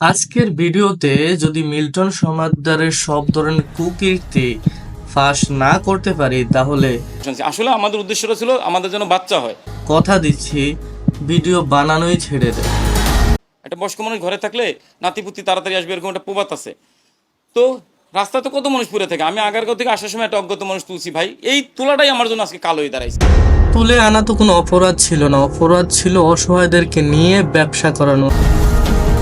আজকের ভিডিওতে যদি মিল্টন সমাদ্দারের সব ধরনের কুকীর্তি ফাঁস না করতে পারি তাহলে আসলে আমাদের উদ্দেশ্যটা ছিল আমাদের যেন বাচ্চা হয়। কথা দিচ্ছি ভিডিও বানানোই ছেড়ে দেব একটা বয়স্ক মানুষ ঘরে থাকলে নাতিপুতি তাড়াতাড়ি আসবে এরকম একটা প্রবাদ আছে। তো রাস্তা তো কত মানুষ পুরে থাকে? আমি আগের আগারগাঁও থেকে আসার সময় একটা অজ্ঞাত মানুষ তুলছি ভাই। এই তোলাটাই আমার জন্য আজকে কালো হয়ে দাঁড়াইছে। তুলে আনা তো কোনো অপরাধ ছিল না। অপরাধ ছিল অসহায়দেরকে নিয়ে ব্যবসা করানো।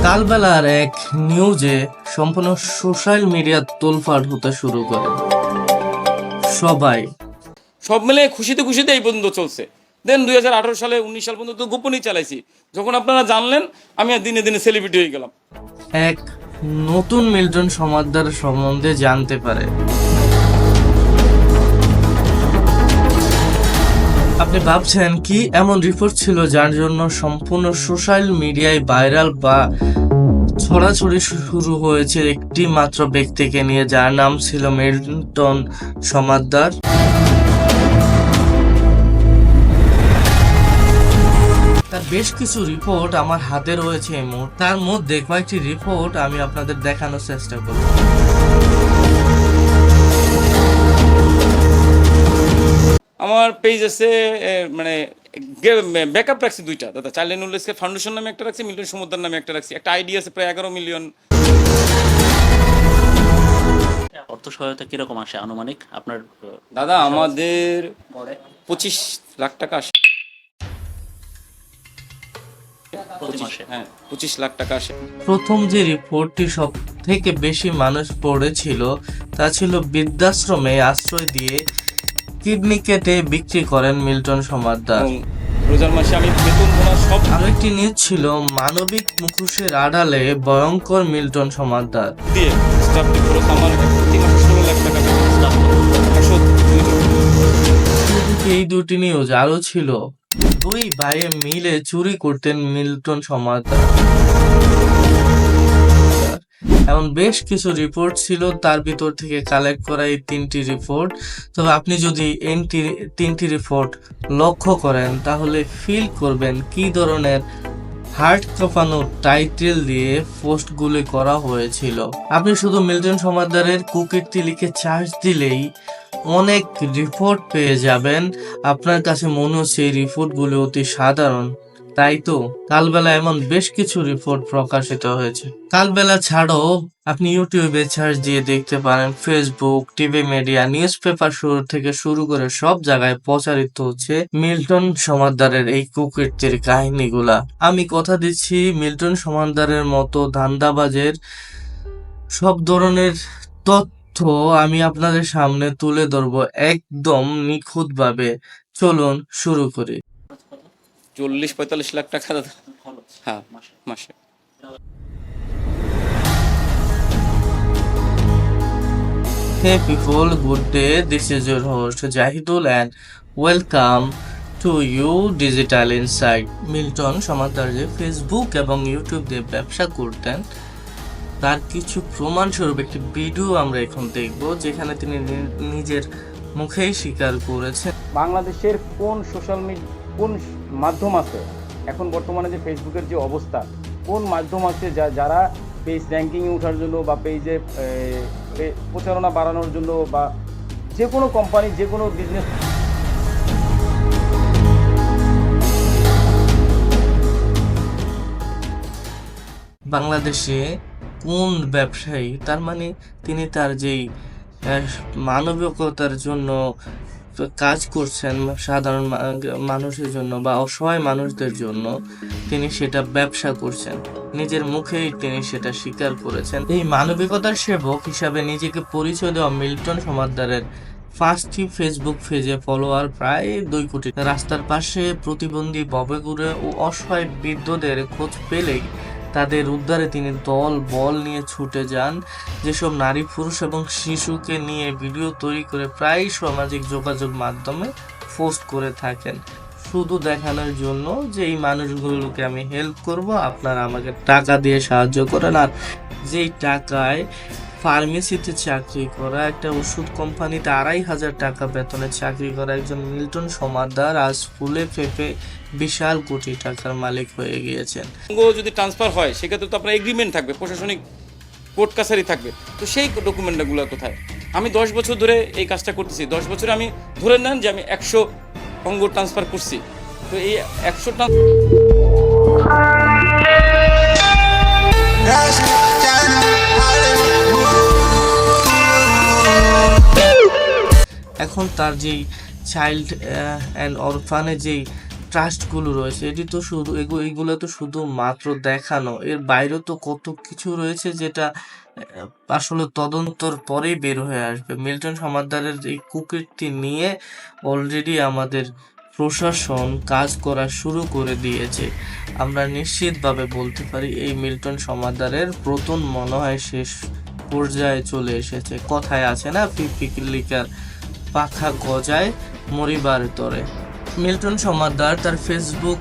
কালবেলার এক নিউজে সম্পূর্ণ সোশ্যাল মিডিয়া তোলফাট হতে শুরু করে। সবাই। সব মিলে খুশিতে খুশিতে এই পর্যন্ত চলছে। দেন দুই হাজার আঠেরো সালে উনিশ সাল পর্যন্ত গোপনই চালাইছি। যখন আপনারা জানলেন আমি দিনে দিনে সেলিব্রিটি হয়ে গেলাম। এক নতুন মিল্টন সমাদ্দার সম্বন্ধে জানতে পারে। আপনি ভাবছেন কি এমন রিপোর্ট ছিল যার জন্য সম্পূর্ণ সোশ্যাল মিডিয়ায় ভাইরাল বা ছড়াছড়ি শুরু হয়েছে একটি মাত্র ব্যক্তিকে নিয়ে, যার নাম ছিল মিল্টন সমাদ্দার। তার বেশ কিছু রিপোর্ট আমার হাতে রয়েছে এই মুহূর্তে। তার মধ্যে কয়েকটি রিপোর্ট আমি আপনাদের দেখানোর চেষ্টা করব। আমার পেজ আছে মানে ব্যাকআপ রাখছি দুইটা। দাদা চাইল্ড নুল ইসকে ফাউন্ডেশন নামে একটা রাখছি মিল্টন সমুদ্র নামে একটা রাখছি। একটা আইডিয়া আছে প্রায় এগারো মিলিয়ন অর্থ সহায়তা কীরকম আসে আনুমানিক? আপনার দাদা আমাদের পঁচিশ লাখ টাকা আসে। হ্যাঁ পঁচিশ লাখ টাকা আসে। প্রথম যে রিপোর্টটি সব থেকে বেশি মানুষ পড়েছিল তা ছিল বৃদ্ধাশ্রমে আশ্রয় দিয়ে কিডনি কেটে বিক্রি করেন মিল্টন সমাদ্দার। এবং রোজার মাসে আমি বেতন বোনাস সব আরও নিউজ ছিল মানবিক মুখোশের আড়ালে ভয়ঙ্কর মিল্টন সমাদ্দার। দিয়ে খরচ আমার প্রতি মাসে ষোলো লাখ টাকা এই দুটি নিউজ আরও ছিল। দুই ভাইয়ে মিলে চুরি করতেন মিল্টন সমাদ্দার। এমন বেশ কিছু রিপোর্ট ছিল, তার ভিতর থেকে কালেক্ট করা এই তিনটি রিপোর্ট তবে আপনি যদি এই তিনটি রিপোর্ট লক্ষ্য করেন, তাহলে ফিল করবেন কি ধরনের হার্ট কাঁপানো টাইটেল দিয়ে পোস্টগুলি করা হয়েছিল। আপনি শুধু মিল্টন সমাদ্দারের কুকীর্তি লিখে চার্জ দিলেই অনেক রিপোর্ট পেয়ে যাবেন। আপনার কাছে মনে হচ্ছে এই রিপোর্টগুলো অতি সাধারণ। তাই তো, কালবেলা এমন বেশ কিছু রিপোর্ট প্রকাশিত হয়েছে। কালবেলা ছাড়াও আপনি ইউটিউবে সার্চ দিয়ে দেখতে পারেন Facebook TV media newspaper শুরু থেকে শুরু করে সব জায়গায় প্রচারিত হচ্ছে মিল্টন সমাদ্দারের এই কুকীর্তির কাহিনীগুলা। আমি কথা দিচ্ছি মিল্টন সমাদ্দারের মতো ধান্দাবাজের সব ধরনের তথ্য আমি আপনাদের সামনে তুলে ধরবো একদম নিখুঁতভাবে। চলুন শুরু করি। চল্লিশ পঁয়তাল্লিশ লাখ টাকা হ্যাঁ মাসে Hey people, good day. This is your host Jahidul and welcome to you Digital Insight. Milton Samadder যে ফেসবুক এবং ইউটিউব দিয়ে ব্যবসা করতেন তার কিছু প্রমাণস্বরূপ একটি ভিডিও আমরা এখন দেখব যেখানে তিনি নি- নিজের মুখেই স্বীকার করেছেন বাংলাদেশের কোন সোশ্যাল মিডিয়া কোন মাধ্যম আছে? এখন বর্তমানে যে ফেসবুকের যে অবস্থা, কোন মাধ্যম আছে যা, যারা পেজ র্যাঙ্কিংয়ে ওঠার জন্য বা পেজে প্রচারণা বাড়ানোর জন্য বা যে কোনো কোম্পানি যে কোনো বিজনেস বাংলাদেশে কোন ব্যবসায়ী, তার মানে তিনি তার যেই মানবিকতার জন্য কাজ করছেন সাধারণ মানুষের জন্য বা অসহায় মানুষদের জন্য তিনি সেটা ব্যবসা করছেন। নিজের মুখেই তিনি সেটা স্বীকার করেছেন। এই মানবিকতার সেবক হিসাবে নিজেকে পরিচয় দেওয়া মিল্টন সমাদ্দারের পাঁচটি ফেসবুক পেজে ফলোয়ার প্রায় দুই কোটি। রাস্তার পাশে প্রতিবন্ধী, ববেগুড়ে ও অসহায় বৃদ্ধদের খোঁজ পেলেই তাদের উদ্ধারে তিনি দল, বল নিয়ে ছুটে যান। যেসব নারী, পুরুষ এবং শিশুকে নিয়ে ভিডিও তৈরি করে প্রায় সামাজিক যোগাযোগ মাধ্যমে পোস্ট করে থাকেন। শুধু দেখানোর জন্য যে এই মানুষগুলোকে আমি হেল্প করব, আপনারা আমাকে টাকা দিয়ে সাহায্য করেন। আর যেই টাকায় ফার্মেসিতে চাকরি করা একটা ওষুধ কোম্পানিতে আড়াই হাজার টাকা বেতনে চাকরি করা একজন মিল্টন সমাদার আজ ফুলে ফেপে বিশাল কোটি টাকার মালিক হয়ে গিয়েছেন। অঙ্গ যদি ট্রান্সফার হয় সেক্ষেত্রে তো আপনার এগ্রিমেন্ট থাকবে প্রশাসনিক কোর্ট কাছারি থাকবে। তো সেই ডকুমেন্টগুলো কোথায়? আমি দশ বছর ধরে এই কাজটা করতেছি। দশ বছরে আমি ধরে নেন যে আমি একশো অঙ্গ ট্রান্সফার করছি। তো এই একশো এখন তার যেই চাইল্ড অ্যান্ড অরফানের যেই ট্রাস্টগুলো রয়েছে, এটি তো শুধু, এগু, এগুলো তো শুধু মাত্র দেখানো। এর বাইরেও তো কত কিছু রয়েছে যেটা আসলে তদন্তর পরেই বের হয়ে আসবে। মিল্টন সমাদারের এই কুকীর্তি নিয়ে অলরেডি আমাদের প্রশাসন কাজ করা শুরু করে দিয়েছে। আমরা নিশ্চিতভাবে বলতে পারি, এই মিল্টন সমাদারের প্রথম মনে হয় শেষ পর্যায়ে চলে এসেছে। কথায় আছে না পিপিলিকার পাখা গজায় মরিবার তরে। মিল্টন সমাদার তার ফেসবুক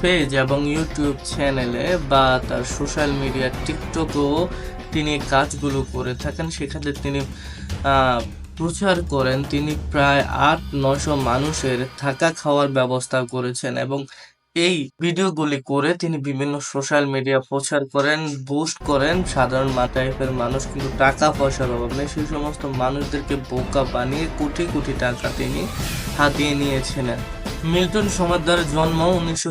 পেজ এবং ইউটিউব চ্যানেলে বা তার সোশ্যাল মিডিয়া টিকটকেও তিনি কাজগুলো করে থাকেন। সেখানে তিনি প্রচার করেন। তিনি প্রায় আট নশো মানুষের থাকা খাওয়ার ব্যবস্থা করেছেন এবং এই ভিডিওগুলি করে তিনি বিভিন্ন সোশ্যাল মিডিয়া প্রচার করেন বুস্ট করেন। সাধারণ মা টাইপের মানুষ কিন্তু টাকা পয়সার অভাব নেই। সেই সমস্ত মানুষদেরকে বোকা বানিয়ে কোটি কোটি টাকা তিনি হাতিয়ে নিয়েছিলেন। মিল্টন সমাদ্দার জন্ম উনিশশো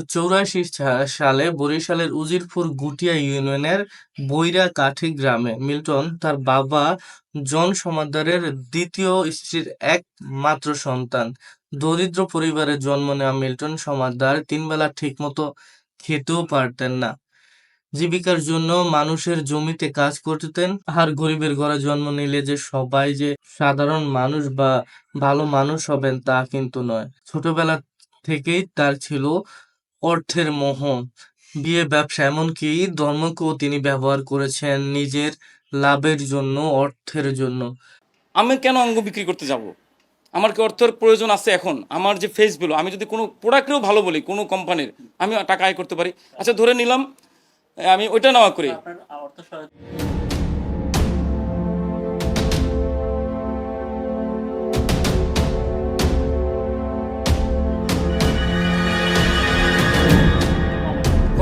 সালে বরিশালের উজিরপুর গুটিয়া ইউনিয়নের বৈরা কাঠি গ্রামে। মিল্টন তার বাবা জন সমাদ্দারের দ্বিতীয় স্ত্রীর একমাত্র সন্তান। দরিদ্র পরিবারে জন্ম নেওয়া মিল্টন সমাদ্দার তিনবেলা ঠিকমতো খেতেও পারতেন না। জীবিকার জন্য মানুষের জমিতে কাজ করতেন। আর গরিবের ঘরে জন্ম নিলে যে সবাই যে সাধারণ মানুষ বা ভালো মানুষ হবেন তা কিন্তু নয়। ছোটবেলা থেকেই তার ছিল অর্থের মোহ বিয়ে ব্যবসা এমনকি ধর্মকেও তিনি ব্যবহার করেছেন নিজের লাভের জন্য অর্থের জন্য। আমি কেন অঙ্গ বিক্রি করতে যাব? আমার কি অর্থের প্রয়োজন আছে এখন? আমার যে ফেসগুলো আমি যদি কোনো প্রোডাক্টেও ভালো বলি কোনো কোম্পানির আমি টাকা আয় করতে পারি? আচ্ছা ধরে নিলাম আমি ওইটা নেওয়া করি।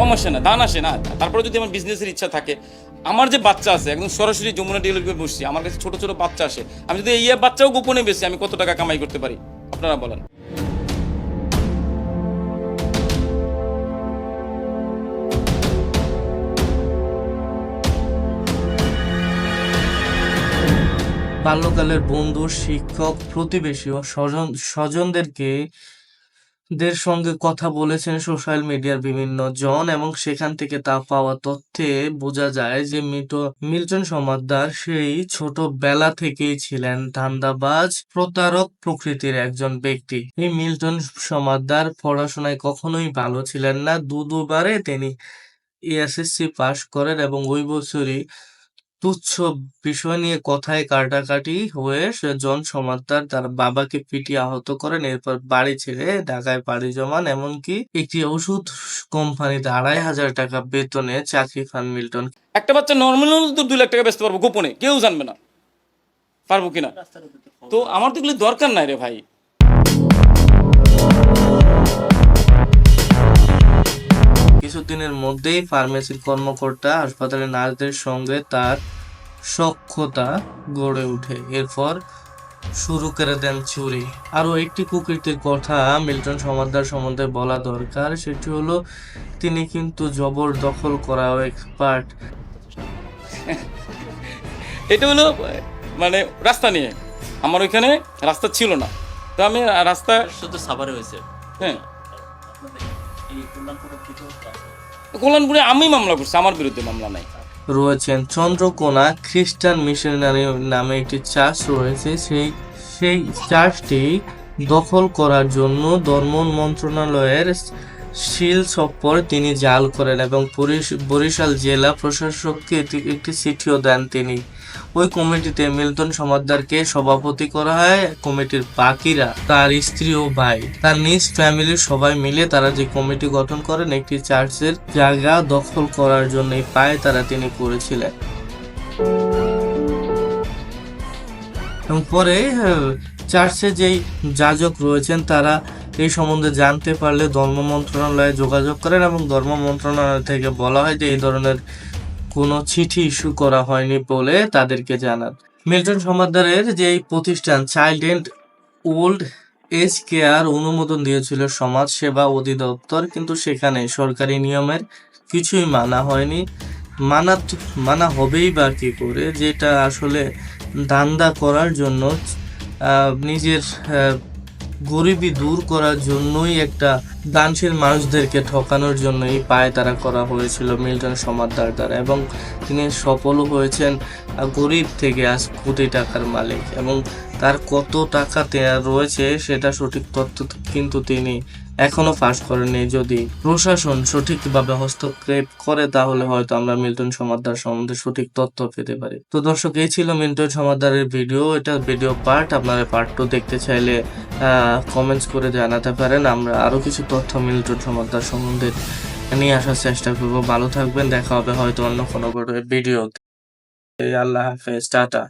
কম আসে না, দান আসে না। তারপরে যদি আমার বিজনেসের ইচ্ছা থাকে, আমার যে বাচ্চা আছে, একদম সরাসরি যমুনা ডিলারকে বসছি, আমার কাছে ছোট ছোট বাচ্চা আসে, আমি যদি এই বাচ্চাও গোপনে বেশি আমি কত টাকা কামাই করতে পারি? আপনারা বলেন। বাল্যকালের বন্ধু, শিক্ষক, প্রতিবেশী ও স্বজন স্বজনদেরকে দের সঙ্গে কথা বলেছেন সোশ্যাল মিডিয়ার বিভিন্ন জন এবং সেখান থেকে তা পাওয়া তথ্যে বোঝা যায় যে মিল্টন সমাদ্দার সেই ছোটবেলা থেকেই ছিলেন ধান্দাবাজ প্রতারক প্রকৃতির একজন ব্যক্তি। এই মিল্টন সমাদ্দার পড়াশোনায় কখনোই ভালো ছিলেন না। দু দুবারে তিনি এসএসসি পাশ করেন এবং ওই বছরই তুচ্ছ বিষয় নিয়ে কথায় কাটাকাটি হয়ে সে জন সমাদ্দার তার বাবাকে পিটিয়ে আহত করেন। এরপর বাড়ি ছেড়ে ঢাকায় পাড়ি জমান। এমনকি একটি ওষুধ কোম্পানিতে আড়াই হাজার টাকা বেতনে চাকরি খান মিল্টন। একটা বাচ্চা নর্মাল তো দুই লাখ টাকা বেচতে পারব গোপনে, কেউ জানবে না। পারব কিনা? তো আমার তো এগুলো দরকার নাই রে ভাই। কিছুদিনের মধ্যেই ফার্মেসির কর্মকর্তা হাসপাতালের নার্সদের সঙ্গে তার সখ্যতা গড়ে ওঠে। এরপর শুরু করে দেন চুরি। আরও একটি কুকীর্তির কথা মিল্টন সমাদ্দার সম্বন্ধে বলা দরকার সেটি হলো তিনি কিন্তু জবর দখল করাও এক্সপার্ট এটা হলো মানে রাস্তা নিয়ে। আমার ওইখানে রাস্তা ছিল না। তো আমি রাস্তা শুধু সাভারে হয়েছে। হ্যাঁ। কল্যাণপুরে আমি মামলা করছি, আমার বিরুদ্ধে মামলা নাই। রয়েছেন চন্দ্রকোনা খ্রিস্টান মিশনারি নামে একটি চার্চ রয়েছে, সেই সেই চার্চটি দখল করার জন্য ধর্ম মন্ত্রণালয়ের শিল চপ্পর তিনি জাল করেন এবং বরিশ- বরিশাল জেলা প্রশাসককে একটি চিঠিও দেন তিনি। ওই কমিটিতে মিল্টন সমাদ্দারকে সভাপতি করা হয়। কমিটির বাকিরা তার স্ত্রী ও ভাই। তার নিজ ফ্যামিলির সবাই মিলে তারা যে কমিটি গঠন করেন, একটি চার্চের জায়গা দখল করার জন্য পায়ে তারা তিনি করেছিলেন এবং পরে চার্চে যেই যাজক রয়েছেন, তারা এই সম্বন্ধে জানতে পারলে ধর্ম মন্ত্রণালয়ে যোগাযোগ করেন এবং ধর্ম মন্ত্রণালয় থেকে বলা হয় যে এই ধরনের কোনো চিঠি ইস্যু করা হয়নি বলে তাদেরকে জানান। মিল্টন সমাদ্দারের যে এই প্রতিষ্ঠান child and old age care অনুমোদন দিয়েছিল সমাজ সেবা অধিদপ্তর, কিন্তু সেখানে সরকারি নিয়মের কিছুই মানা হয়নি। মানা মানা হবেই বা কী করে? যেটা আসলে ধান্দা করার জন্য নিজের গরিবি দূর করার জন্যই একটা দানশীল মানুষদেরকে ঠকানোর জন্যই পায় তারা করা হয়েছিল মিল্টন সমাদার দ্বারা। এবং তিনি সফলও হয়েছেন গরিব থেকে আজ কোটি টাকার মালিক। এবং তার কত টাকা রয়েছে সেটা সঠিক তথ্য কিন্তু তিনি এখনও ফাঁস করেনি যদি প্রশাসন সঠিকভাবে হস্তক্ষেপ করে, তাহলে হয়তো আমরা মিল্টন সমাদ্দার সম্বন্ধে সঠিক তথ্য পেতে পারি। তো দর্শক, এই ছিল মিল্টন সমাদ্দারের ভিডিও। এটা ভিডিও পার্ট। আপনারা পার্ট টু দেখতে চাইলে কমেন্টস করে জানাতে পারেন। আমরা আরও কিছু তথ্য মিল্টন সমাদ্দার সম্বন্ধে নিয়ে আসার চেষ্টা করব। ভালো থাকবেন। দেখা হবে হয়তো অন্য কোনো ভিডিও আল্লাহ হাফেজ। টাটা।